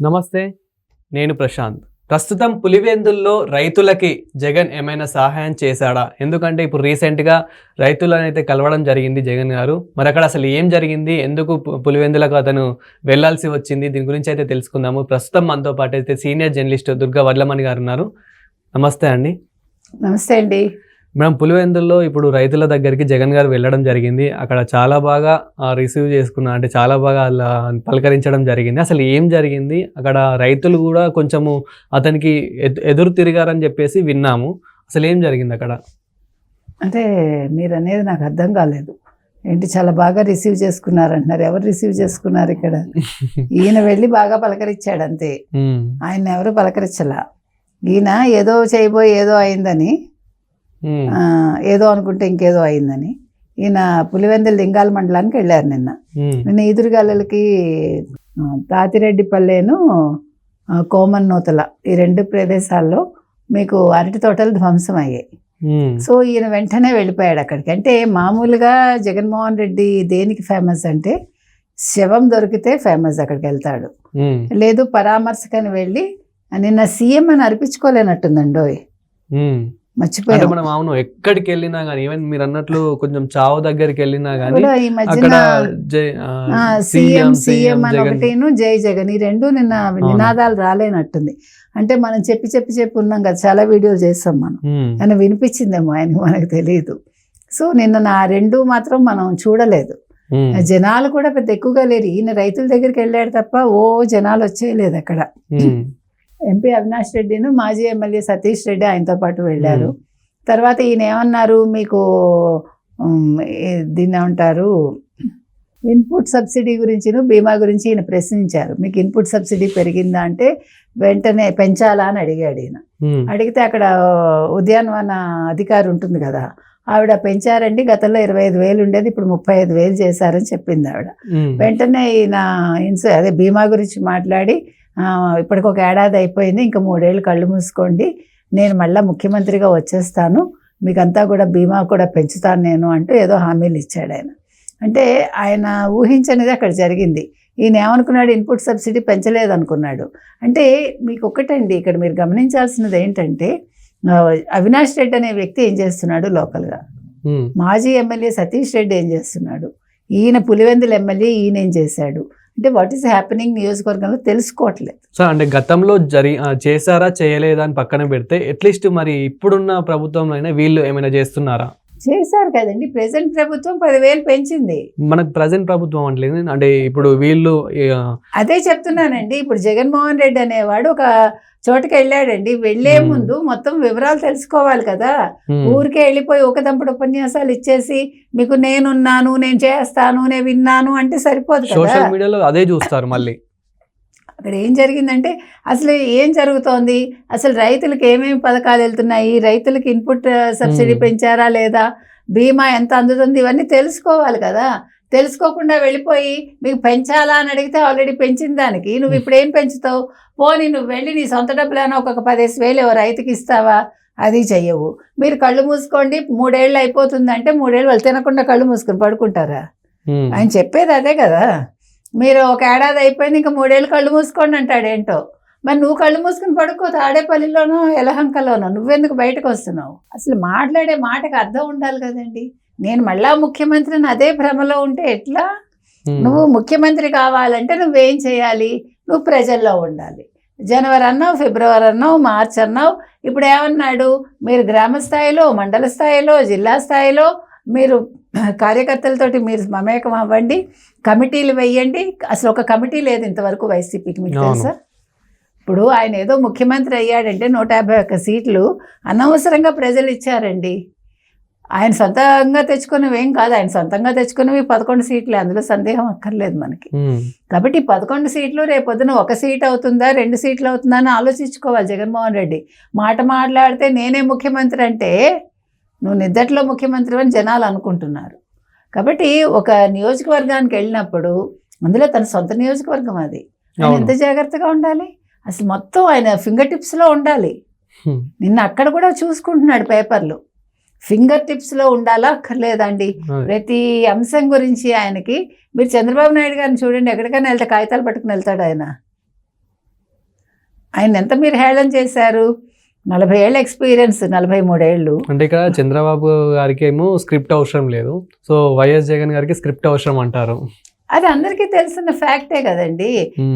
నమస్తే నేను ప్రశాంత్. ప్రస్తుతం పులివెందుల్లో రైతులకి జగన్ ఏమైనా సహాయం చేశాడా? ఎందుకంటే ఇప్పుడు రీసెంట్గా రైతులను అయితే కలవడం జరిగింది జగన్ గారు. మరి అక్కడ అసలు ఏం జరిగింది? ఎందుకు పులివెందులకు అతను వెళ్ళాల్సి వచ్చింది? దీని గురించి అయితే తెలుసుకుందాము. ప్రస్తుతం మనతో పాటు అయితే సీనియర్ జర్నలిస్ట్ దుర్గా వడ్లమణి గారు ఉన్నారు. నమస్తే అండి. నమస్తే అండి. మేడం పులివెందుల్లో ఇప్పుడు రైతుల దగ్గరికి జగన్ గారు వెళ్ళడం జరిగింది. అక్కడ చాలా బాగా రిసీవ్ చేసుకున్నా అంటే చాలా బాగా అలా పలకరించడం జరిగింది. అసలు ఏం జరిగింది? అక్కడ రైతులు కూడా కొంచెము అతనికి ఎదు- ఎదురు తిరిగారని చెప్పేసి విన్నాము. అసలు ఏం జరిగింది అక్కడ? అంటే మీరు అనేది నాకు అర్థం కాలేదు. ఏంటి చాలా బాగా రిసీవ్ చేసుకున్నారు అంటున్నారు ఎవరు రిసీవ్ చేసుకున్నారు ఇక్కడ? ఈయన వెళ్ళి బాగా పలకరించాడు అంతే ఆయన ఎవరు పలకరించలా? ఈయన ఏదో చేయబోయి ఏదో అయిందని ఏదో అనుకుంటే ఇంకేదో అయిందని. ఈయన పులివెందుల లింగాల మండలానికి వెళ్ళారు నిన్న. నిన్న ఈదురుగాలలకి ఆ, తాతిరెడ్డిపల్లెను ఆ, కోమన్ నూతల ఈ రెండు ప్రదేశాల్లో మీకు అరటి తోటలు ధ్వంసం అయ్యాయి. సో ఈయన వెంటనే వెళ్ళిపోయాడు అక్కడికి. అంటే మామూలుగా జగన్మోహన్ రెడ్డి దేనికి ఫేమస్ అంటే శవం దొరికితే ఫేమస్ అక్కడికి వెళ్తాడు. లేదు పరామర్శకని వెళ్ళి నిన్న సీఎం అని. అంటే మర్చిపోయాం. మనం అవును ఎక్కడికి వెళ్ళినా కానీ ఈవెన్ మీరు అన్నట్లు కొంచెం చావు దగ్గరికి వెళ్ళినా కానీ ఈ మధ్యన సీఎం సీఎం అని జగన్. ఒకటిను జై జగన్. ఈ రెండు నిన్న నినాదాలు రాలేనట్టుంది. అంటే మనం చెప్పి చెప్పి చెప్పి ఉన్నాం కదా చాలా వీడియోలు చేస్తాం మనం. ఆయన వినిపించిందేమో ఆయనకి మనకు తెలియదు. సో నిన్న నా రెండు మాత్రం మనం చూడలేదు. జనాలు కూడా పెద్ద ఎక్కువగా లేరు. ఈయన రైతుల దగ్గరికి వెళ్ళాడు తప్ప ఓ జనాలు వచ్చేయలేదు అక్కడ. ఎంపీ అవినాష్ రెడ్డిను మాజీ ఎమ్మెల్యే సతీష్ రెడ్డి ఆయనతో పాటు వెళ్ళారు. తర్వాత ఈయన ఏమన్నారు? మీకు దీన్ని ఏమంటారు? ఇన్పుట్ సబ్సిడీ గురించిను బీమా గురించి ఈయన ప్రశ్నించారు. మీకు ఇన్పుట్ సబ్సిడీ పెరిగిందా అంటే వెంటనే పెంచాలా అని అడిగాడు ఈయన. అడిగితే అక్కడ ఉద్యానవన అధికారి ఉంటుంది కదా ఆవిడ పెంచారండి గతంలో ఇరవై ఐదు వేలు ఉండేది ఇప్పుడు ముప్పై ఐదు వేలు చేశారని చెప్పింది ఆవిడ. వెంటనే ఈయన ఇన్సూ అదే బీమా గురించి మాట్లాడి "ఆ, ఇప్పటికి ఒక ఏడాది అయిపోయింది. ఇంకా మూడేళ్ళు కళ్ళు మూసుకోండి. నేను మళ్ళీ ముఖ్యమంత్రిగా వచ్చేస్తాను. మీకంతా కూడా బీమా కూడా పెంచుతాను నేను అంటూ ఏదో హామీలు ఇచ్చాడు ఆయన. అంటే ఆయన ఊహించనిది అక్కడ జరిగింది. ఈయన ఏమనుకున్నాడు? ఇన్పుట్ సబ్సిడీ పెంచలేదు అనుకున్నాడు అంటే మీకు ఒకటండి ఇక్కడ మీరు గమనించాల్సినది ఏంటంటే అవినాష్ రెడ్డి అనే వ్యక్తి ఏం చేస్తున్నాడు లోకల్గా. మాజీ ఎమ్మెల్యే సతీష్ రెడ్డి ఏం చేస్తున్నాడు? ఈయన పులివెందుల ఎమ్మెల్యే ఈయన ఏం చేశాడు? అంటే వాట్ ఈస్ హ్యాపెనింగ్ నియోజకవర్గంలో తెలుసుకోవట్లేదు. సో అంటే గతంలో జరి చేశారా చేయలేదా అని పక్కన పెడితే అట్లీస్ట్ మరి ఇప్పుడున్న ప్రభుత్వంలో అయినా వీళ్ళు ఏమైనా చేస్తున్నారా? చేశారు కదండి. ప్రెసెంట్ ప్రభుత్వం పదివేలు పెంచింది. మనకు ప్రజెంట్ ప్రభుత్వం అంటలేదు. అంటే ఇప్పుడు వీళ్ళు అదే చెప్తున్నానండి. ఇప్పుడు జగన్మోహన్ రెడ్డి అనేవాడు ఒక చోటకి వెళ్ళాడండి. వెళ్ళే. ముందు మొత్తం వివరాలు తెలుసుకోవాలి కదా. ఊరికే వెళ్ళిపోయి ఒక దంపటి ఉపన్యాసాలు ఇచ్చేసి మీకు నేనున్నాను నేను చేస్తాను నేను విన్నాను అంటే సరిపోదు సోషల్ మీడియాలో అదే చూస్తారు మళ్ళీ. అక్కడ ఏం జరిగిందంటే అసలు ఏం జరుగుతోంది? అసలు రైతులకు ఏమేమి పథకాలు వెళ్తున్నాయి? రైతులకు ఇన్పుట్ సబ్సిడీ. పెంచారా లేదా? బీమా ఎంత అందుతుంది? ఇవన్నీ తెలుసుకోవాలి కదా. తెలుసుకోకుండా వెళ్ళిపోయి మీకు పెంచాలా? అని అడిగితే ఆల్రెడీ పెంచిన దానికి. నువ్వు ఇప్పుడు ఏం పెంచుతావు? పోనీ నువ్వు వెళ్ళి నీ సొంత డబ్బులైనా ఒక పదేసి వేలు రైతుకి ఇస్తావా? అది చెయ్యవు. మీరు కళ్ళు మూసుకోండి. మూడేళ్ళు అయిపోతుందంటే మూడేళ్ళు వాళ్ళు తినకుండా కళ్ళు మూసుకొని పడుకుంటారా? ఆయన చెప్పేది అదే కదా. మీరు ఒక ఏడాది అయిపోయింది ఇంకా మూడేళ్ళు కళ్ళు మూసుకోండి అంటాడు ఏంటో. మరి నువ్వు కళ్ళు మూసుకుని పడుకో తాడేపల్లిలోనో ఎలహంకలోనో నువ్వెందుకు బయటకు వస్తున్నావు? అసలు మాట్లాడే మాటకు అర్థం ఉండాలి కదండి. నేను మళ్ళా ముఖ్యమంత్రిని అదే భ్రమలో ఉంటే ఎట్లా? నువ్వు ముఖ్యమంత్రి కావాలంటే నువ్వేం చేయాలి? నువ్వు ప్రజల్లో ఉండాలి. జనవరి అన్నావు ఫిబ్రవరి అన్నావు మార్చ్ అన్నావు. ఇప్పుడు ఏమన్నాడు? మీరు గ్రామ స్థాయిలో మండల స్థాయిలో జిల్లా స్థాయిలో మీరు కార్యకర్తలతోటి మీరు మమేకం అవ్వండి. కమిటీలు వేయండి. అసలు ఒక కమిటీ లేదు ఇంతవరకు వైసీపీకి మీకు. తెలుసా? ఇప్పుడు ఆయన ఏదో ముఖ్యమంత్రి అయ్యాడంటే నూట యాభై ఒక్క సీట్లు అనవసరంగా ప్రజలు ఇచ్చారండి. ఆయన సొంతంగా తెచ్చుకున్నవి ఏం కాదు. ఆయన సొంతంగా తెచ్చుకున్నవి పదకొండు సీట్లే. అందులో సందేహం అక్కర్లేదు మనకి. కాబట్టి పదకొండు సీట్లు రేపొద్దున ఒక సీట్ అవుతుందా? రెండు సీట్లు అవుతుందా? అని ఆలోచించుకోవాలి జగన్మోహన్ రెడ్డి. మాట మాట్లాడితే నేనే ముఖ్యమంత్రి అంటే నువ్వు నిద్దట్లో ముఖ్యమంత్రి అని జనాలు అనుకుంటున్నారు. కాబట్టి ఒక నియోజకవర్గానికి వెళ్ళినప్పుడు అందులో తన సొంత నియోజకవర్గం అది. ఎంత జాగ్రత్తగా ఉండాలి? అసలు మొత్తం ఆయన ఫింగర్ టిప్స్లో ఉండాలి నిన్న అక్కడ కూడా చూసుకుంటున్నాడు పేపర్లు. ఫింగర్ టిప్స్లో ఉండాలా అక్కర్లేదండి. ప్రతి అంశం గురించి ఆయనకి. మీరు చంద్రబాబు నాయుడు గారిని చూడండి ఎక్కడికైనా వెళ్తే కాగితాలు పట్టుకుని వెళ్తాడు ఆయన. ఆయన ఎంత మీరు హేళన చేశారు? నలభై ఏళ్ళ ఎక్స్పీరియన్స్ నలభై మూడేళ్ళు అంటే ఇక్కడ చంద్రబాబు గారికి ఏమో స్క్రిప్ట్ అవసరం లేదు. సో వైఎస్ జగన్ గారికి స్క్రిప్ట్ అవసరం అంటారు. అది అందరికీ తెలిసిన ఫ్యాక్టే కదండి.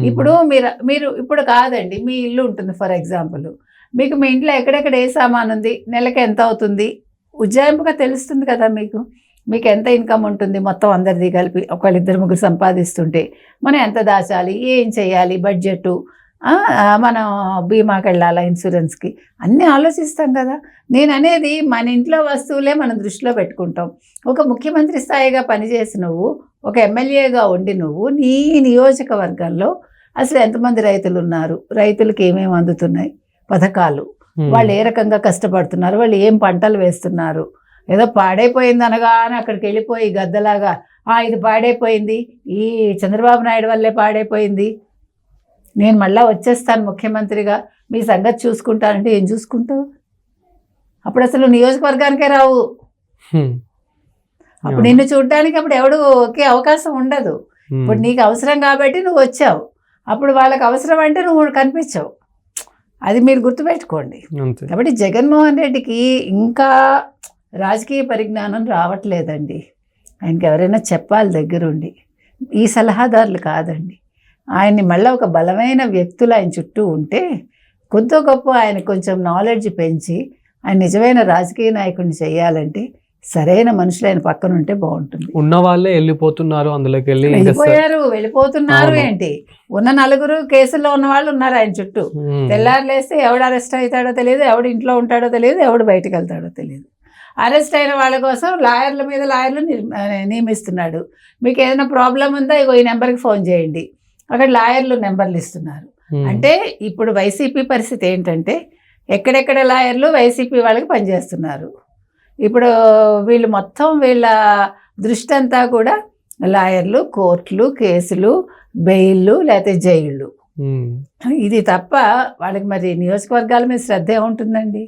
ఇప్పుడు మీరు మీరు ఇప్పుడు కాదండి మీ ఇల్లు ఉంటుంది ఫర్ ఎగ్జాంపుల్ మీకు మీ ఇంట్లో ఎక్కడెక్కడ ఏ సామాన్ ఉంది నెలకి ఎంత అవుతుంది? ఉజ్జాయింపుగా తెలుస్తుంది కదా మీకు. మీకు ఎంత ఇన్కమ్ ఉంటుంది మొత్తం అందరిది కలిపి ఒకళ్ళు ఇద్దరు ముగ్గురు సంపాదిస్తుంటే. మనం ఎంత దాచాలి ఏం చేయాలి బడ్జెట్ మనం బీమాకి వెళ్ళాలా ఇన్సూరెన్స్కి? అన్నీ ఆలోచిస్తాం కదా. నేను అనేది మన ఇంట్లో వస్తువులే మనం దృష్టిలో పెట్టుకుంటాం. ఒక ముఖ్యమంత్రి స్థాయిగా పనిచేసి నువ్వు ఒక ఎమ్మెల్యేగా ఉండి నువ్వు నీ నియోజకవర్గంలో అసలు ఎంతమంది రైతులు ఉన్నారు రైతులకి ఏమేమి అందుతున్నాయి? పథకాలు. వాళ్ళు ఏ రకంగా కష్టపడుతున్నారు? వాళ్ళు ఏం పంటలు వేస్తున్నారు? ఏదో పాడైపోయింది అనగానే అక్కడికి వెళ్ళిపోయి గద్దలాగా "ఆ, ఇది పాడైపోయింది. ఈ చంద్రబాబు నాయుడు వల్లే పాడైపోయింది. నేను మళ్ళా వచ్చేస్తాను ముఖ్యమంత్రిగా. మీ సంగతి చూసుకుంటానంటే ఏం చూసుకుంటావు? అప్పుడు అసలు నియోజకవర్గానికే రావు. అప్పుడు నిన్ను చూడడానికి అప్పుడు ఎవడుకి అవకాశం ఉండదు. ఇప్పుడు నీకు అవసరం కాబట్టి నువ్వు వచ్చావు. అప్పుడు వాళ్ళకి అవసరం అంటే నువ్వు కనిపించావు. అది మీరు గుర్తుపెట్టుకోండి. కాబట్టి జగన్మోహన్ రెడ్డికి ఇంకా రాజకీయ పరిజ్ఞానం రావట్లేదండి. ఆయనకి ఎవరైనా చెప్పాలి దగ్గరుండి. ఈ సలహాదారులు కాదండి. ఆయన్ని మళ్ళీ ఒక బలమైన వ్యక్తులు ఆయన చుట్టూ ఉంటే కొద్ది గొప్ప ఆయన కొంచెం నాలెడ్జ్ పెంచి ఆయన నిజమైన రాజకీయ నాయకుడిని చేయాలంటే సరైన మనుషులు ఆయన పక్కన ఉంటే బాగుంటుంది. ఉన్న వాళ్ళే వెళ్ళిపోతున్నారు అందులోకి వెళ్ళి వెళ్ళిపోయారు వెళ్ళిపోతున్నారు. ఏంటి? ఉన్న నలుగురు కేసుల్లో ఉన్న వాళ్ళు ఉన్నారు ఆయన చుట్టూ. మ్మ్. తెల్లారు లేస్తే ఎవడు అరెస్ట్ అవుతాడో తెలియదు ఎవడు ఇంట్లో ఉంటాడో తెలియదు ఎవడు బయటకు వెళ్తాడో తెలియదు. అరెస్ట్ అయిన వాళ్ళ కోసం లాయర్ల మీద లాయర్లు నియమిస్తున్నాడు. మీకు ఏదైనా ప్రాబ్లం ఉందా? ఇగో ఈ నెంబర్కి ఫోన్ చేయండి. అక్కడ లాయర్లు నెంబర్లు ఇస్తున్నారు. అంటే ఇప్పుడు వైసీపీ పరిస్థితి ఏంటంటే ఎక్కడెక్కడ లాయర్లు వైసీపీ వాళ్ళకి పనిచేస్తున్నారు ఇప్పుడు వీళ్ళు మొత్తం వీళ్ళ దృష్టి అంతా కూడా లాయర్లు కోర్టులు కేసులు బెయిళ్ళు లేకపోతే జైళ్ళు. ఇది తప్ప వాళ్ళకి మరి నియోజకవర్గాల మీద శ్రద్ధ ఏముంటుందండి?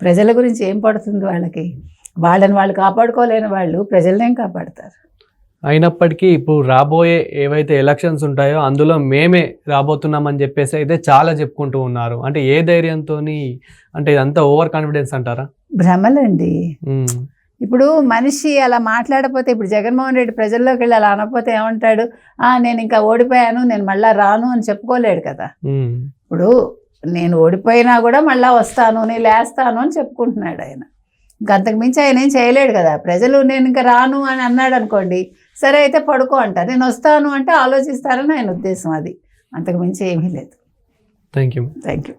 ప్రజల గురించి ఏం పడుతుంది వాళ్ళకి? వాళ్ళని వాళ్ళు కాపాడుకోలేని వాళ్ళు ప్రజలనేం కాపాడతారు? అయినప్పటికీ ఇప్పుడు రాబోయే ఏవైతే ఎలక్షన్స్ ఉంటాయో అందులో మేమే రాబోతున్నామని చెప్పేసి అయితే చాలా చెప్పుకుంటూ ఉన్నారు. అంటే ఏ ధైర్యంతో అంటే ఇదంతా ఓవర్ కాన్ఫిడెన్స్ అంటారా? భ్రమలండి. ఇప్పుడు మనిషి అలా మాట్లాడకపోతే ఇప్పుడు జగన్మోహన్ రెడ్డి ప్రజల్లోకి వెళ్ళి అలా అనకపోతే ఏమంటాడు? "ఆ, నేను ఇంకా ఓడిపోయాను నేను మళ్ళా రాను అని చెప్పుకోలేడు కదా. ఇప్పుడు నేను ఓడిపోయినా కూడా మళ్ళా వస్తాను నేను లేస్తాను అని చెప్పుకుంటున్నాడు ఆయన. ఇంకా అంతకు మించి ఆయన ఏం చేయలేడు కదా. ప్రజలు నేను ఇంకా రాను అని అన్నాడు అనుకోండి సరే అయితే పడుకో అంటారు నేను వస్తాను అంటే ఆలోచిస్తారని ఆయన ఉద్దేశం అది. అంతకు మించి ఏమీ లేదు. Thank you thank you